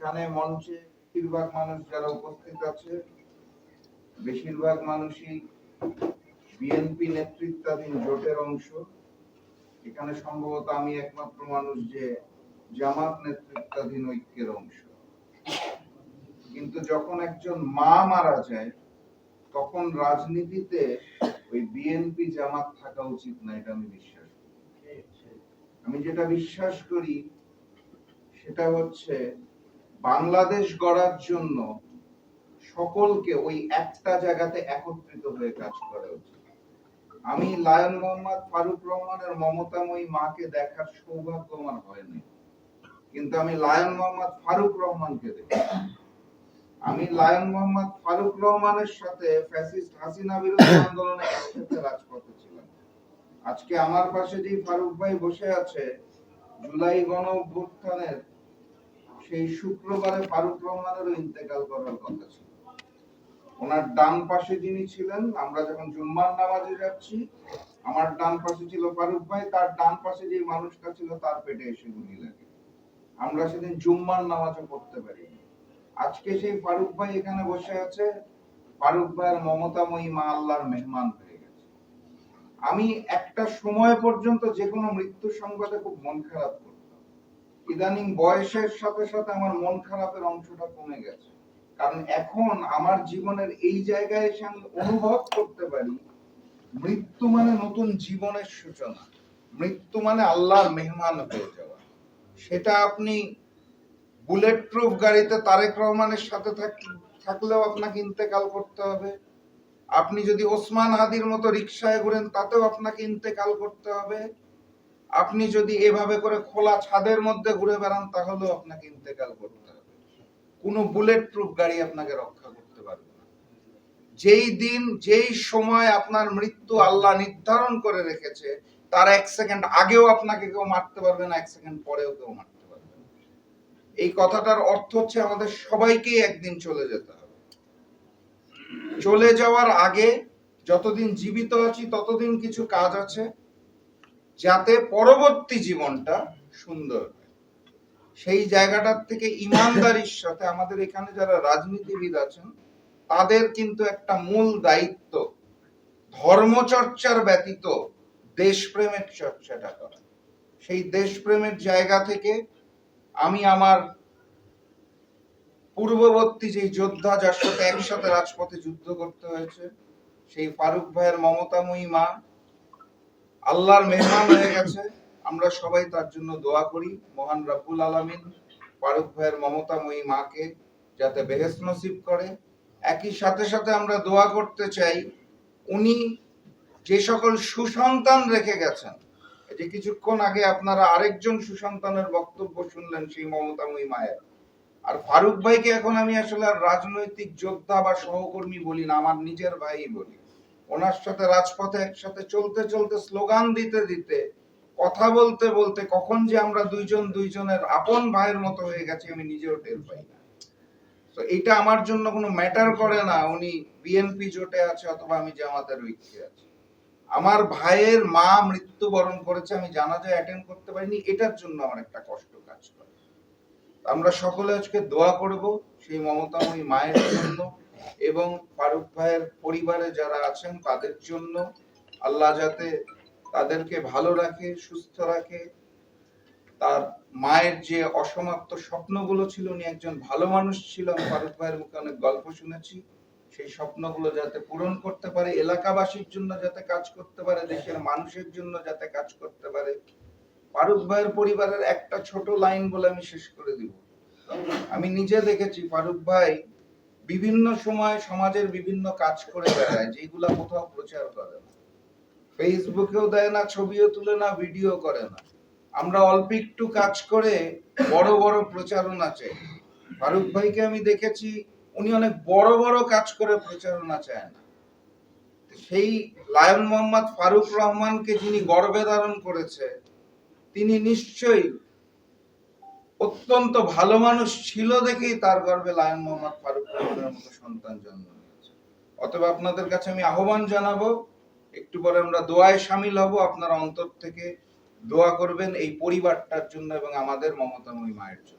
এখানে মঞ্চে বেশিরভাগ মানুষ যারা উপস্থিত আছে, বেশিরভাগ মানুষই বিএনপি নেতৃত্বাধীন জোটের অংশ। এখানে সম্ভবত আমি একমাত্র মানুষ যে জামাত নেতৃত্বাধীন ঐক্যের অংশ। কিন্তু যখন একজন মা মারা যায়, তখন রাজনীতিতে ওই বিএনপি জামাত থাকা উচিত না, এটা আমি বিশ্বাস আমি যেটা বিশ্বাস করি, সেটা হচ্ছে বাংলাদেশ গড়ার জন্য সকলকে ওই একটা জায়গাতে একত্রিত হয়ে কাজ করা উচিত। আমি লায়ন মোহাম্মদ ফারুক রহমানের মমতাময়ী মাকে দেখার সৌভাগ্য আমার হয়নি। কিন্তু আমি লায়ন মোহাম্মদ ফারুক রহমানকে দেখি। আমি লায়ন মোহাম্মদ ফারুক রহমানের সাথে ফ্যাসিস্ট হাসিনা বিরোধী আন্দোলনে একসাথে রাজপথে ছিলাম। আজকে আমার পাশে যে ফারুক ভাই বসে আছে, জুলাই গণ অভ্যুত্থানের সেই শুক্রবারে ফারুক রহমানেরও ইন্তেকাল করার কথা ছিল। ওনার ডান পাশে যিনি ছিলেন, আমরা যখন জুম্মার নামাজে যাচ্ছি, আমার ডান পাশে ছিল ফারুক ভাই, তার ডান পাশে যে মানুষটা ছিল, তার পেটে এসে গুলি লাগে। আমরা সেদিন জুম্মার নামাজও পড়তে পারি আজকে সেই ফারুক ভাই এখানে বসে আছে। ফারুক ভাইয়ের মমতাময়ী মা আল্লাহর মেহমান হয়ে গেছে। আমি একটা সময় পর্যন্ত যে কোনো মৃত্যু সংবাদে খুব মন খারাপ করতাম। ইদানিং বয়সের সাথে সাথে আমার মন খারাপের অংশটা কমে গেছে। কারণ এখন আমার জীবনের এই জায়গায় এসে আমি অনুভব করতে পারি, মৃত্যু মানে নতুন জীবনের সূচনা। মৃত্যু মানে আল্লাহর মেহমান হয়ে যাওয়া। সেটা আপনি বুলেট প্রুফ গাড়িতে তারেক রহমানের সাথে থাক- থাকলেও আপনাকে ইন্তেকাল করতে হবে। আপনি যদি ওসমান হাদির মতো রিক্সায় ঘুরেন, তাতেও আপনাকে ইন্তেকাল করতে হবে। আপনি যদি এভাবে করে খোলা ছাদের মধ্যে ঘুরে বেড়ান, তাহলেও আপনাকে ইন্তেকাল করতে হবে। কোনো বুলেট প্রুফ গাড়ি আপনাকে রক্ষা করতে পারবে না। যেই দিন, যেই সময় আপনার মৃত্যু আল্লাহ নির্ধারণ করে রেখেছে, তার এক সেকেন্ড আগেও আপনাকে কেউ মারতে পারবে না, এক সেকেন্ড পরেও কেউ মারতে পারবে না। এই কথাটার অর্থ হচ্ছে আমাদের সবাইকেই একদিন চলে যেতে হবে। চলে যাওয়ার আগে যতদিন জীবিত আছি, ততদিন কিছু কাজ আছে। যাতে পরবর্তী জীবনটা সুন্দর সেই জায়গাটার থেকে ইমানদারির সাথে আমাদের এখানে যারা রাজনীতিবিদ আছেন, তাদের কিন্তু একটা মূল দায়িত্ব ধর্মচর্চার ব্যতীত দেশপ্রেমের চর্চাটা করা। সেই দেশপ্রেমের জায়গা থেকে আমি আমার পূর্ববর্তী যে যোদ্ধা যার সাথে একসাথে রাজপথে যুদ্ধ করতে হয়েছে, সেই ফারুক ভাইয়ের মমতাময়ী মা আল্লাহর মেহমান হয়ে গেছে। আমরা সবাই তার জন্য দোয়া করি। মহান রাব্বুল আলামিন ফারুক ভাইয়ের মমতাময়ী মাকে যাতে বেহেস নসিব করে। একই সাথে সাথে আমরা দোয়া করতে চাই, উনি যে সকল সুসন্তান রেখে গেছেন। যে কিছুক্ষণ আগে আপনারা আরেকজন সুসন্তানের বক্তব্য শুনলেন সেই মমতাময়ী মায়ের। আর ফারুক ভাইকে এখন আমি আসলে রাজনৈতিক যোদ্ধা বা সহকর্মী বলি না, আমার নিজের ভাই বলি। ওনার সাথে রাজপথে একসাথে চলতে চলতে স্লোগান দিতে দিতে, কথা বলতে বলতে কখন যে আমরা দুইজন দুইজনের আপন ভাইয়ের মতো হয়ে গেছি, আমি নিজেও টের পাই না। তো এটা আমার জন্য কোনো ম্যাটার করে না, উনি বিএনপি জোটে আছে অথবা আমি জামাতের ঐক্যে আছি। আমার ভাইয়ের মা মৃত্যুবরণ করেছে, আমি জানাজা অ্যাটেন্ড করতে পারিনি, এটার জন্য আমার একটা কষ্ট কাজ করে। আমরা সকলে আজকে দোয়া করব, সেই মমতাময়ী মায়ের জন্য। এবং ফারুক ভাইয়ের পরিবারে যারা আছেন, তাদের জন্য আল্লাহ যাতে তাদেরকে ভালো রাখে, সুস্থ রাখে। তার মায়ের যে অসমাপ্ত স্বপ্নগুলো ছিল, উনি একজন ভালো মানুষ ছিল, আমি ফারুক ভাইয়ের মুখে অনেক গল্প শুনেছি। সেই স্বপ্নগুলো যাতে পূরণ করতে পারে, এলাকাবাসীর জন্য যাতে কাজ করতে পারে, দেশের মানুষের জন্য যাতে কাজ করতে পারে। ফারুক ভাইয়ের পরিবারের একটা ছোট লাইন বলে আমি শেষ করে দিব। আমি নিজে দেখেছি, ফারুক ভাই বিভিন্ন সময় সমাজের বিভিন্ন কাজ করে বেড়ায় যেগুলা কোথাও প্রচার করে না। ফেসবুকেও দেয় না, ছবিও তুলে না, ভিডিও করে না। আমরা অল্প একটু কাজ করে বড় বড় প্রচারণা চাই। ফারুক ভাইকে আমি দেখেছি, উনি অনেক বড় বড় কাজ করে প্রচারণা চায় না। সেই লায়ন মোহাম্মদ ফারুক রহমানকে যিনি গর্বে ধারণ করেছে, তিনি নিশ্চয়ই অত্যন্ত ভালো মানুষ ছিল দেখেই তার গর্বে লায়ন মোহাম্মদ ফারুক রহমানের মতো সন্তান জন্ম নিয়েছে। অতএব আপনাদের কাছে আমি আহ্বান জানাব, একটু পরে আমরা দোয়ায় সামিল হব, আপনারা অন্তর থেকে দোয়া করবেন এই পরিবারটার জন্য এবং আমাদের মমতাময়ী মায়ের জন্য।